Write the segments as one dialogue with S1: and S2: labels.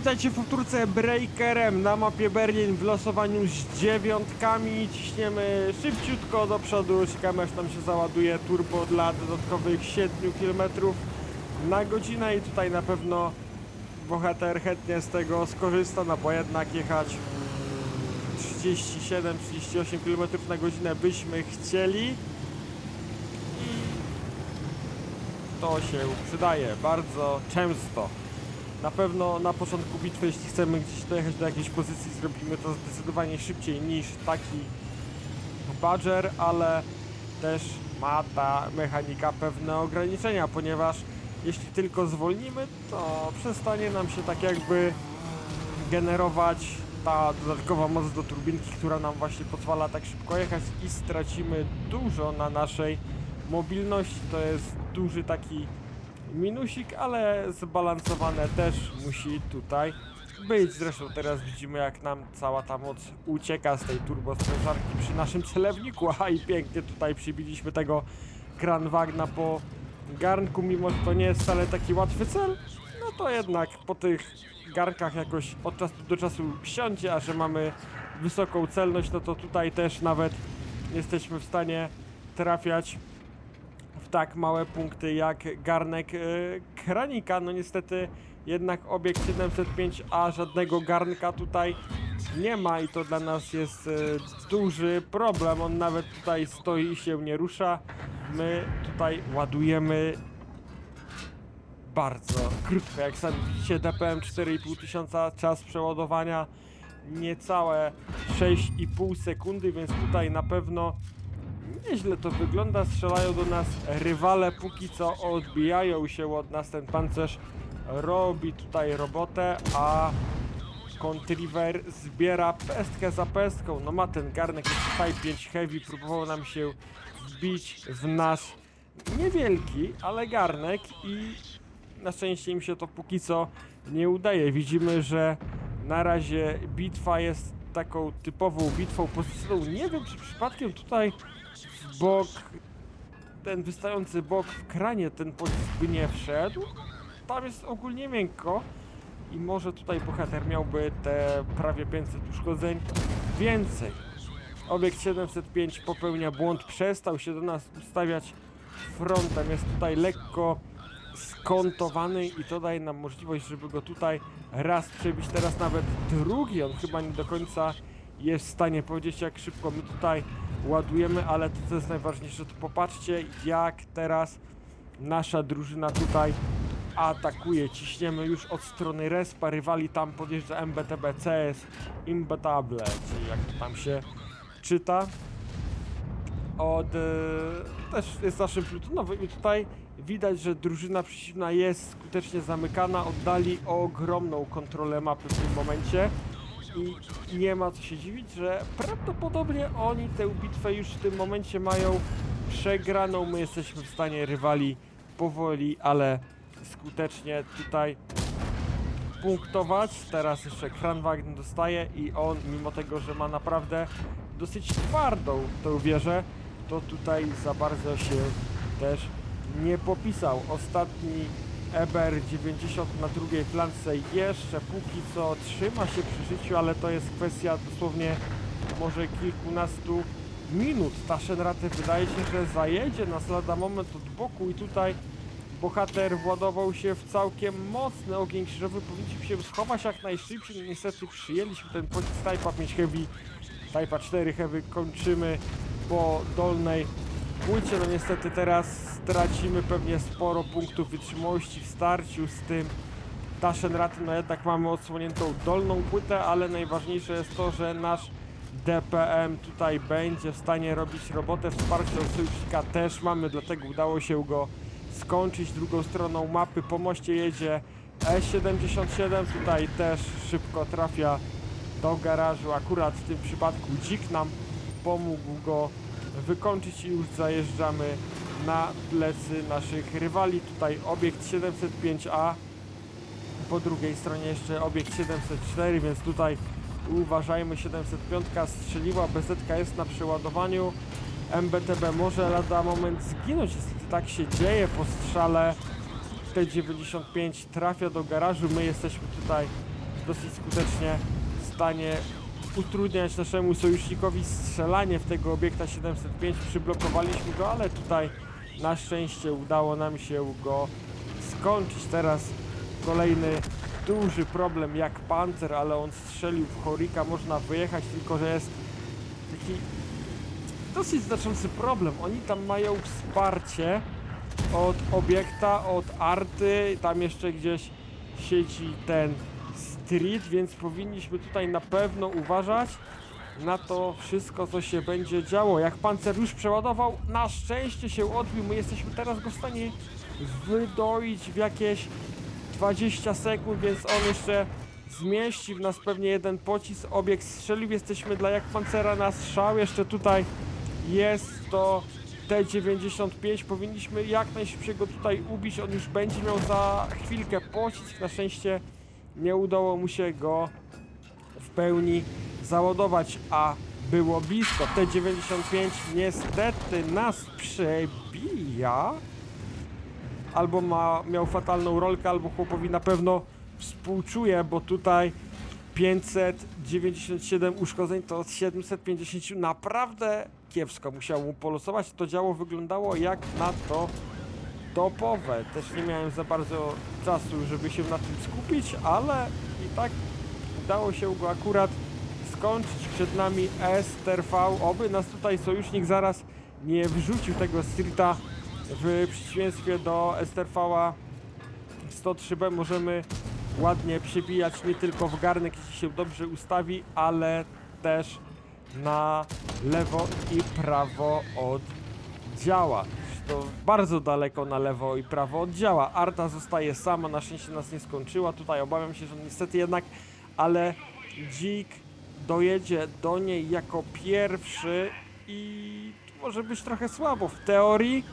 S1: Witajcie w powtórce Breakerem na mapie Berlin w losowaniu z dziewiątkami. Ciśniemy szybciutko do przodu, czekamy aż nam się załaduje turbo dla dodatkowych 7 km na godzinę i tutaj na pewno bohater chętnie z tego skorzysta, no bo jednak jechać 37-38 km na godzinę byśmy chcieli to się przydaje bardzo często. Na pewno na początku bitwy, jeśli chcemy gdzieś dojechać do jakiejś pozycji, zrobimy to zdecydowanie szybciej niż taki Badger, ale też ma ta mechanika pewne ograniczenia, ponieważ jeśli tylko zwolnimy, to przestanie nam się tak jakby generować ta dodatkowa moc do turbinki, która nam właśnie pozwala tak szybko jechać i stracimy dużo na naszej mobilności. To jest duży taki minusik, ale zbalansowane też musi tutaj być. Zresztą teraz widzimy jak nam cała ta moc ucieka z tej turbosprężarki przy naszym celowniku, a i pięknie tutaj przybiliśmy tego Kranwagna po garnku, mimo że to nie jest wcale taki łatwy cel, no to jednak po tych garnkach jakoś od czasu do czasu siądzie, a że mamy wysoką celność, no to tutaj też nawet jesteśmy w stanie trafiać tak małe punkty jak garnek e, kranika. No niestety jednak obiekt 705A żadnego garnka tutaj nie ma i to dla nas jest e, duży problem. On nawet tutaj stoi i się nie rusza. My tutaj ładujemy bardzo krótko. Jak sami widzicie, DPM 4,5 tysiąca, czas przeładowania niecałe 6,5 sekundy, więc tutaj na pewno nieźle to wygląda. Strzelają do nas rywale, póki co odbijają się od nas. Ten pancerz robi tutaj robotę, a Contriver zbiera pestkę za pestką. No ma ten garnek jest Type 5 Heavy, próbował nam się wbić w nasz niewielki, ale garnek i na szczęście im się to póki co nie udaje. Widzimy, że na razie bitwa jest taką typową bitwą pozycyjną. Nie wiem, czy przypadkiem tutaj bok, ten wystający bok w kranie, ten pocisk by nie wszedł. Tam jest ogólnie miękko i może tutaj bohater miałby te prawie 500 uszkodzeń więcej. Obiekt 705 popełnia błąd, przestał się do nas ustawiać frontem, jest tutaj lekko skontowany i to daje nam możliwość, żeby go tutaj raz przebić, teraz nawet drugi, on chyba nie do końca jest w stanie powiedzieć jak szybko my tutaj ładujemy, ale to co jest najważniejsze, to popatrzcie jak teraz nasza drużyna tutaj atakuje, ciśniemy już od strony respa, rywali tam podjeżdża MBTB CS Imbetable, czyli jak to tam się czyta. Od e, też jest naszym plutonowym i tutaj widać, że drużyna przeciwna jest skutecznie zamykana, oddali ogromną kontrolę mapy w tym momencie i nie ma co się dziwić, że prawdopodobnie oni tę bitwę już w tym momencie mają przegraną. My jesteśmy w stanie rywali powoli, ale skutecznie tutaj punktować. Teraz jeszcze Kranwagn dostaje i on, mimo tego, że ma naprawdę dosyć twardą tą wieżę, to tutaj za bardzo się też nie popisał. Ostatni Eber 90 na drugiej flance jeszcze póki co trzyma się przy życiu, ale to jest kwestia dosłownie może kilkunastu minut. Ta Shenrate wydaje się, że zajedzie nas lada moment od boku i tutaj bohater władował się w całkiem mocny ogień krzyżowy. Powinniśmy się schować jak najszybciej. No niestety przyjęliśmy ten pocisk Type'a 5 Heavy, Type'a 4 Heavy. Kończymy po dolnej płycie. No niestety teraz stracimy pewnie sporo punktów wytrzymałości w starciu z tym Tashenratem. No jednak mamy odsłoniętą dolną płytę, ale najważniejsze jest to, że nasz DPM tutaj będzie w stanie robić robotę. Wsparcie od sojusznika też mamy, dlatego udało się go skończyć drugą stroną mapy. Po moście jedzie E77, tutaj też szybko trafia do garażu. Akurat w tym przypadku dzik nam pomógł go wykończyć i już zajeżdżamy na plecy naszych rywali. Tutaj obiekt 705A, po drugiej stronie jeszcze obiekt 704, więc tutaj uważajmy, 705 strzeliła, BZ jest na przeładowaniu. MBTB może lada moment zginąć, niestety tak się dzieje po strzale. T95 trafia do garażu, my jesteśmy tutaj dosyć skutecznie w stanie utrudniać naszemu sojusznikowi strzelanie w tego obiekta 705. Przyblokowaliśmy go, ale tutaj na szczęście udało nam się go skończyć. Teraz kolejny duży problem jak pancer, ale on strzelił w Horika, można wyjechać, tylko że jest taki dosyć znaczący problem. Oni tam mają wsparcie od obiekta, od arty, tam jeszcze gdzieś siedzi ten więc powinniśmy tutaj na pewno uważać na to wszystko, co się będzie działo. Jak pancer już przeładował, na szczęście się odbił, my jesteśmy teraz go w stanie wydoić w jakieś 20 sekund, więc on jeszcze zmieści w nas pewnie jeden pocisk, obiekt strzelił, jesteśmy dla jak pancera na strzał, jeszcze tutaj jest to T95, powinniśmy jak najszybciej go tutaj ubić, on już będzie miał za chwilkę pocisk, na szczęście nie udało mu się go w pełni załadować, a było blisko. T95 niestety nas przebija, albo ma, miał fatalną rolkę, albo chłopowi na pewno współczuję, bo tutaj 597 uszkodzeń to od 750 naprawdę kiepsko musiał mu polosować. To działo wyglądało jak na to topowe. Też nie miałem za bardzo czasu, żeby się na tym skupić, ale i tak udało się go akurat skończyć. Przed nami STRV. Oby nas tutaj sojusznik zaraz nie wrzucił tego streeta w przeciwieństwie do STRV-a 103B możemy ładnie przybijać nie tylko w garnek, jeśli się dobrze ustawi, ale też na lewo i prawo od działa. To bardzo daleko na lewo i prawo od działa. Arta zostaje sama, na szczęście nas nie skończyła. Tutaj obawiam się, że niestety jednak, ale dzik dojedzie do niej jako pierwszy i może być trochę słabo. W teorii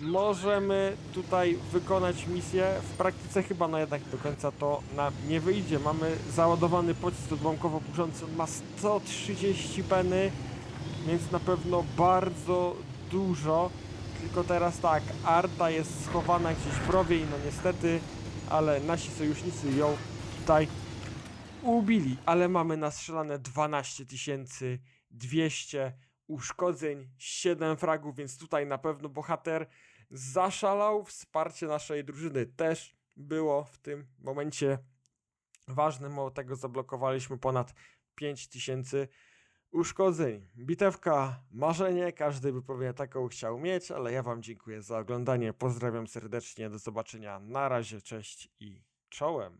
S1: możemy tutaj wykonać misję. W praktyce chyba no jednak do końca to nam nie wyjdzie. Mamy załadowany pocisk odłamkowo burzący, on ma 130 peny, więc na pewno bardzo dużo. Tylko teraz tak, Arta jest schowana gdzieś w rowie i no niestety, ale nasi sojusznicy ją tutaj ubili. Ale mamy nastrzelane 12 200 uszkodzeń, 7 fragów, więc tutaj na pewno bohater zaszalał. Wsparcie naszej drużyny też było w tym momencie ważne, mało tego zablokowaliśmy ponad 5000 uszkodzeń. Bitewka, marzenie, każdy by pewnie taką chciał mieć, ale ja Wam dziękuję za oglądanie, pozdrawiam serdecznie, do zobaczenia, na razie, cześć i czołem.